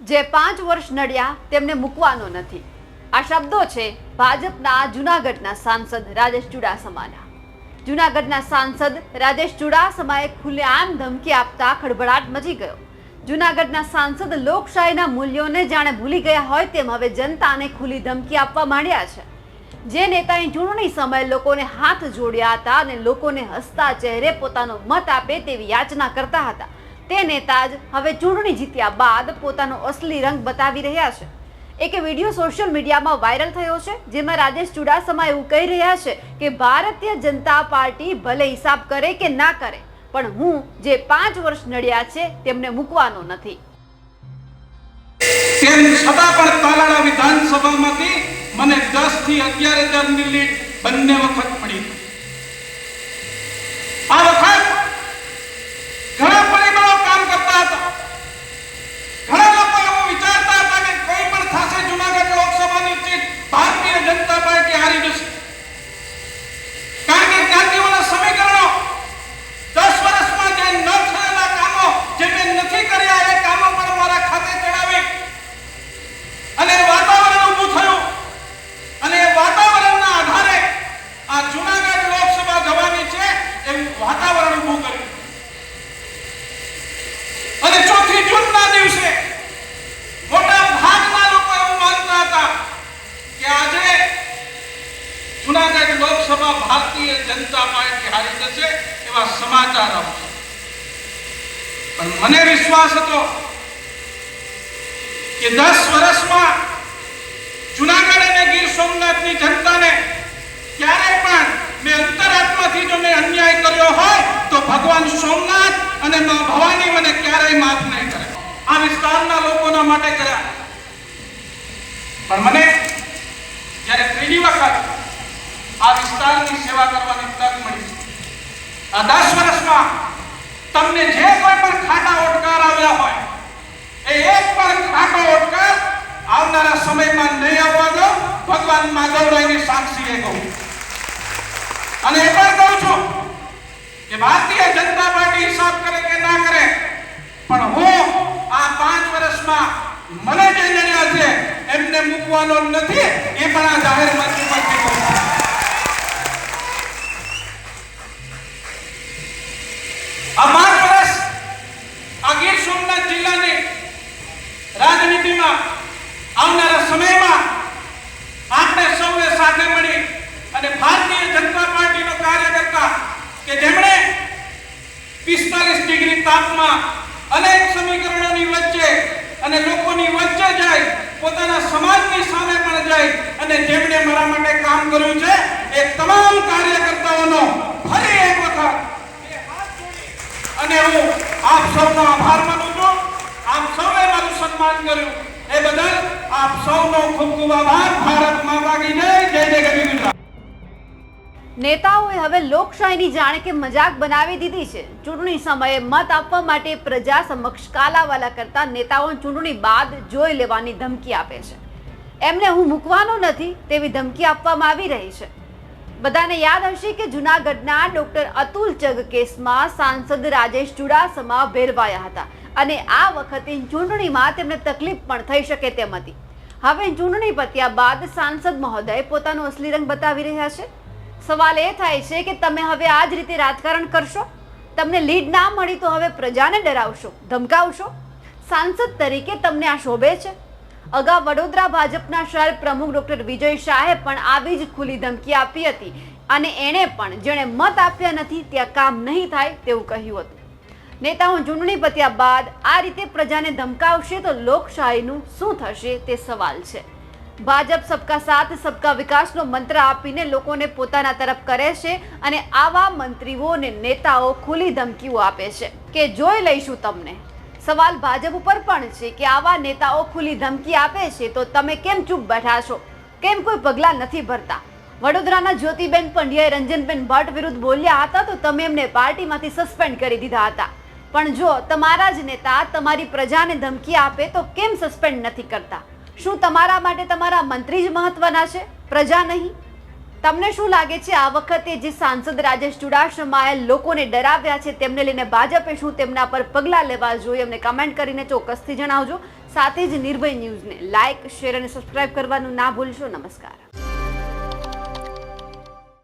જે પાંચ વર્ષ નડ્યા તેમને મૂકવાનો નથી. આ શબ્દો છે ભાજપના જુનાગઢના સાંસદ રાજેશ ચુડાસમાના. જુનાગઢના સાંસદ રાજેશ ચુડાસમાએ ખુલ્લેઆમ ધમકી આપતા ખળભળાટ મચી ગયો. જુનાગઢના સાંસદ લોકશાહીના મૂલ્યોને જાણે ભૂલી ગયા હોય તેમ હવે જનતાને ખુલ્લી ધમકી આપવા માંડ્યા છે. જે નેતાએ ચૂંટણી સમયે લોકોને હાથ જોડ્યા હતા અને લોકોને હસતા ચહેરે પોતાનો મત આપે તેવી યાચના કરતા હતા. તે નેતા જ હવે ચૂંટણી જીત્યા બાદ પોતાનો અસલી રંગ બતાવી રહ્યા છે. એક વીડિયો સોશિયલ મીડિયામાં વાયરલ થયો છે, જેમાં રાજેશ ચુડાસમા એવું કહી રહ્યા છે કે ભારતીય જનતા પાર્ટી ભલે હિસાબ કરે કે ના કરે, પણ હું જે પાંચ વર્ષ નડ્યા છે તેમને મૂકવાનો નથી. તેમ છતાં પણ તાલાળા વિધાનસભામાંથી મને દસથી અગિયાર હજારની લીડ બંને વખત મળી આ વખત ઘણા પરિબળો કામ કરતા હતા ઘણા લોકો એવું વિચારતા હતા કે કોઈ પણ થશે જુનાગઢ લોકસભાની સીટ ભારતીય જનતા પાર્ટી હારી જશે કારણ કે જ્ઞાતિઓના સમીકરણો દસ વર્ષમાં જે ન થયેલા કામો જે મેં નથી કર્યા એ કામો પણ મારા ખાતે ચડાવી અને વાતાવરણ ઊભું થયું અને એ વાતાવરણના આધારે આ જુનાગઢ લોકસભા જવાની છે એવું વાતાવરણ ઊભું કર્યું અને ચોથી જૂનના દિવસે મોટા ભાગના લોકો એવું માનતા હતા કે આજે જુનાગઢ ભારતીય જનતા પાર્ટી હારી જશે એવા સમાચાર આવશે પણ મને વિશ્વાસ હતો કે દસ વર્ષમાં જુનાગઢ અને ગીર સોમનાથની જનતાને ક્યારેય પણ મેં અંતરાત્માથી જો મેં અન્યાય કર્યો હોય, તો ભગવાન સોમનાથ અને મા ભવાની મને ક્યારેય માફ નહીં કરે. આ વિસ્તારના લોકોના માટે કર્યા. પણ મને જ્યારે ત્રીજી વખત આ વિસ્તારની સેવા કરવાની તક મળી આ દસ વર્ષમાં તમને જે કોઈ પણ ખાટા ઓટકાર આવ્યા હોય, એ એક પણ ખાટો ઓટકાર આવનારા સમયમાં નહીં આવવા દો. ભગવાન માધવરાયની સાક્ષીએ કહું. અને એ પણ કહું છું કે ભારતીય જનતા પાર્ટી હિસાબ કરે કે ના કરે, પણ હું આ પાંચ વર્ષમાં મને જે લડ્યા છે, એમને મૂકવાનો નથી, એ પણ આ જાહેર ગીર જિલ્લાની રાજનીતિમાં આવનારા સમયમાં આપણે સૌએ સાથે મળી અને ભારતીય જનતા પાર્ટીનો કાર્યકર્તા કે જેમણે 45 ડિગ્રી તાપમાં અનેક સમીકરણોની વચ્ચે અને લોકોની વચ્ચે જાય પોતાના સમાજની સામે પણ જાય અને જેમણે મારા માટે કામ કર્યું છે એ તમામ કાર્યકર્તાઓનો ફરી એક વખત બે હાથ જોડી અને હું આપ સૌનો આભાર માનું છું આપ સૌએ મારું સન્માન કર્યું. એ બદલ આપ સૌનો ખૂબ ખૂબ આભાર. ભારત માતા કી જય જય જય ગરવી ગુજરાત. નેતાઓએ હવે લોકશાહીની જાણે કે મજાક બનાવી દીધી છે. ચૂંટણી સમયે મત આપવા માટે પ્રજા સમક્ષ કાલાવાલા કરતા નેતાઓ ચૂંટણી બાદ જોઈ લેવાની ધમકી આપે છે. એમને હું મૂકવાનો નથી તેવી ધમકી આપવામાં આવી રહી છે. બધાને યાદ હશે કે જુનાગઢના ડોક્ટર અતુલ ચગ કેસમાં સાંસદ રાજેશ ચુડાસમા ભેરવાયા હતા. અને આ વખતે ચૂંટણીમાં તેમને તકલીફ પણ થઈ શકે તેમ હતી. હવે ચૂંટણી પત્યા બાદ સાંસદ મહોદય પોતાનો અસલી રંગ બતાવી રહ્યા છે. સવાલ એ થાય છે કે તમે હવે આ જ રીતે રાજકારણ કરશો? તમને લીડ ના મળી તો હવે પ્રજાને ડરાવશો, ધમકાવશો? સાંસદ તરીકે તમને આ શોભે છે? અગાઉ વડોદરા ભાજપના શહેર પ્રમુખ ડોક્ટર વિજય શાહે પણ આવી જ ખુલ્લી ધમકી આપી હતી. અને એણે પણ જેણે મત આપ્યા નથી, ત્યાં કામ નહીં થાય તેવું કહ્યું હતું. નેતાઓ ચૂંટણી પત્યા બાદ આ રીતે પ્રજાને ધમકાવશે તો લોકશાહીનું શું થશે તે સવાલ છે. ભાજપ સબકા સાથ, સબકા વિકાસનો મંત્ર આપીને લોકોને પોતાના તરફ કરે છે અને આવા મંત્રીઓ અને નેતાઓ ખુલ્લી ધમકીઓ આપે છે. કે જોઈ લઈશું તમને. સવાલ ભાજપ ઉપર પણ છે કે આવા નેતાઓ ખુલ્લી ધમકી આપે છે તો તમે કેમ ચૂપ બેઠા છો? કેમ કોઈ પગલાં નથી ભરતા? વડોદરાના જ્યોતિબેન પંડ્યાએ રંજનબેન ભટ્ટ વિરુદ્ધ બોલ્યા હતા તો તમે એમને પાર્ટીમાંથી સસ્પેન્ડ કરી દીધા હતા. પણ જો તમારા જ નેતા તમારી પ્રજાને ધમકી આપે તો કેમ સસ્પેન્ડ નથી કરતા? શું તમારા માટે તમારા મંત્રી જ મહત્વના છે? પ્રજા નહીં? તમને શું લાગે છે આ વખતે જે સાંસદ રાજેશ ચુડાસમાએ લોકોને ડરાવ્યા છે તેમને લઈને ભાજપે શું તેમના પર પગલાં લેવા જોઈએ? અમને કમેન્ટ કરીને ચોક્કસથી જણાવજો. સાથે જ નિર્ભય ન્યૂઝને લાઇક શેર અને સબસ્ક્રાઇબ કરવાનું ના ભૂલશો. નમસ્કાર.